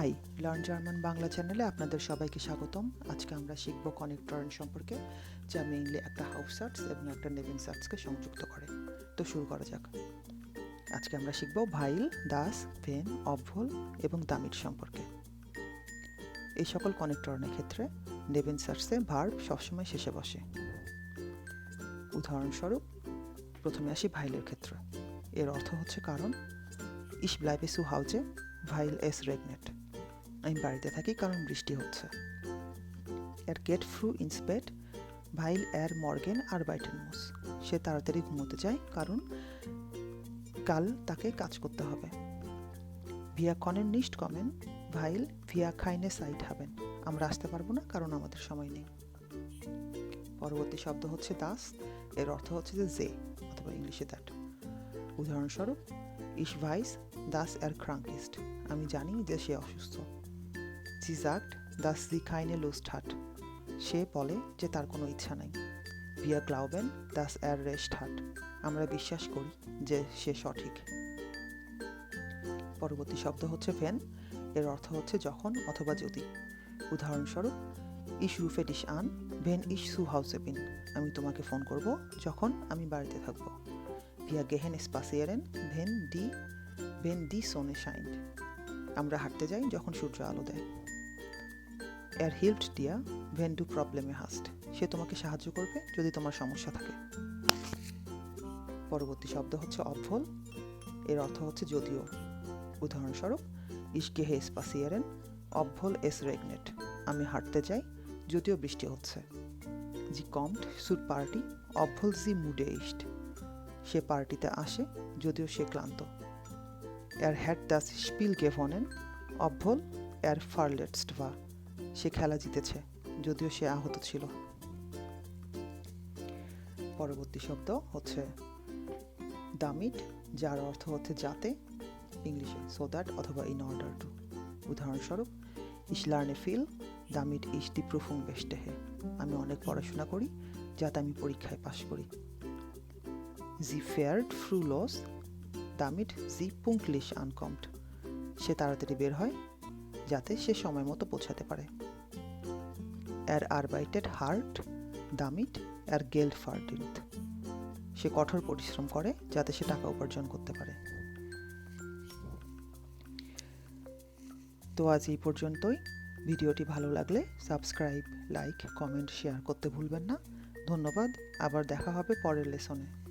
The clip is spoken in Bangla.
হাই, লার্ন জার্মান বাংলা চ্যানেলে আপনাদের সবাইকে স্বাগতম। আজকে আমরা শিখব কনেক্টরেন সম্পর্কে, যা মেইনলি একটা হাউস সার্টস এবং একটা নেভিং সার্টসকে সংযুক্ত করে। তো শুরু করা যাক। আজকে আমরা শিখব ভাইল, দাস, ভেন অভ্ভল এবং দামিট সম্পর্কে। এই সকল কনেক্টরনের ক্ষেত্রে নেভেন সার্টসে ভার্ব সবসময় শেষে বসে। উদাহরণস্বরূপ, প্রথমে আসি ভাইলের ক্ষেত্রে। এর অর্থ হচ্ছে কারণ ইস ব্লাইবে সু হাউজে ভাইল এস রেগনেট আমি বাড়িতে থাকি কারণ বৃষ্টি হচ্ছে। এর গেট ফ্রু ইন্সপেট ভাইল এর মর্গেন আর বাইটেন মুস সে তাড়াতাড়ি ঘুমোতে চায় কারণ কাল তাকে কাজ করতে হবে। ভিয়া কনেন নিস্ট কমেন ভাইল ভিয়া খাইনে সাইট হবেন। আমরা আসতে পারব না কারণ আমাদের সময় নেই। পরবর্তী শব্দ হচ্ছে দাস এর অর্থ হচ্ছে যে জে অথবা ইংলিশে দ্যাট উদাহরণস্বরূপ ইস ভাইস, দাস এর ক্রাঙ্কিস্ট। আমি জানি যে সে অসুস্থ। জি জাগড দাস জি খাইনে লুস্ট হাট সে বলে যে তার কোনো ইচ্ছা নাই। ভিয়া গ্লাউবেন দাস এর রেস্ট হাট আমরা বিশ্বাস করি যে সে সঠিক। পরবর্তী শব্দ হচ্ছে ভেন এর অর্থ হচ্ছে যখন অথবা যদি। উদাহরণস্বরূপ ইস রুফে ডিস আন, ভেন ইস সু হাউসে বিন। আমি তোমাকে ফোন করব যখন আমি বাড়িতে থাকব। ভিয়া গেহেন স্পাসিয়ারেন, ভেন ডি ভেন ডি সোনে শাইন আমরা হাঁটতে যাই যখন সূর্য আলো দেয়। এর হিল্ট ডিয়া ভেন ডু প্রবলেমে হাস্ট, সে তোমাকে সাহায্য করবে যদি তোমার সমস্যা থাকে। পরবর্তী শব্দ হচ্ছে অভ্ভল এর অর্থ হচ্ছে যদিও। উদাহরণস্বরূপ ইসগেহে স্পাসিয়ারেন অভ্ভল এস রেগনেট, আমি হাঁটতে যাই, যদিও বৃষ্টি হচ্ছে। জি কমড সুর পার্টি অভ্ভল জি মুডে ইস্ট সে পার্টিতে আসে, যদিও সে ক্লান্ত। এর হ্যাট দাস স্পিল গেভনেন অভ্ভল এর ফারলেটস্ট বা সে খেলা জিতেছে, যদিও সে আহত ছিল। পরবর্তী শব্দ হচ্ছে, দামিট, যার অর্থ হচ্ছে যাতে ইংলিশে সো দ্যাট অথবা ইন অর্ডার টু উদাহরণস্বরূপ ইসলার্নে ফিল দামিট ইস দি প্রুফুং বেস্টেহে আমি অনেক পড়াশোনা করি, যাতে আমি পরীক্ষায় পাশ করি জি ফেয়ার্ড ফ্রু লস দামিট জি পুঙ্কলিশ আনকমড সে তাড়াতাড়ি বের হয় যাতে সে সময় মতো পৌঁছাতে পারে। এর আরবাইটেড হার্ট, দামিট, এর গেল্ড ফার্ডিন্ট সে কঠোর পরিশ্রম করে যাতে সে টাকা উপার্জন করতে পারে। তো আজ এই পর্যন্তই। ভিডিওটি ভালো লাগলে সাবস্ক্রাইব, লাইক, কমেন্ট, শেয়ার করতে ভুলবেন না। ধন্যবাদ। আবার দেখা হবে পরের লেসনে।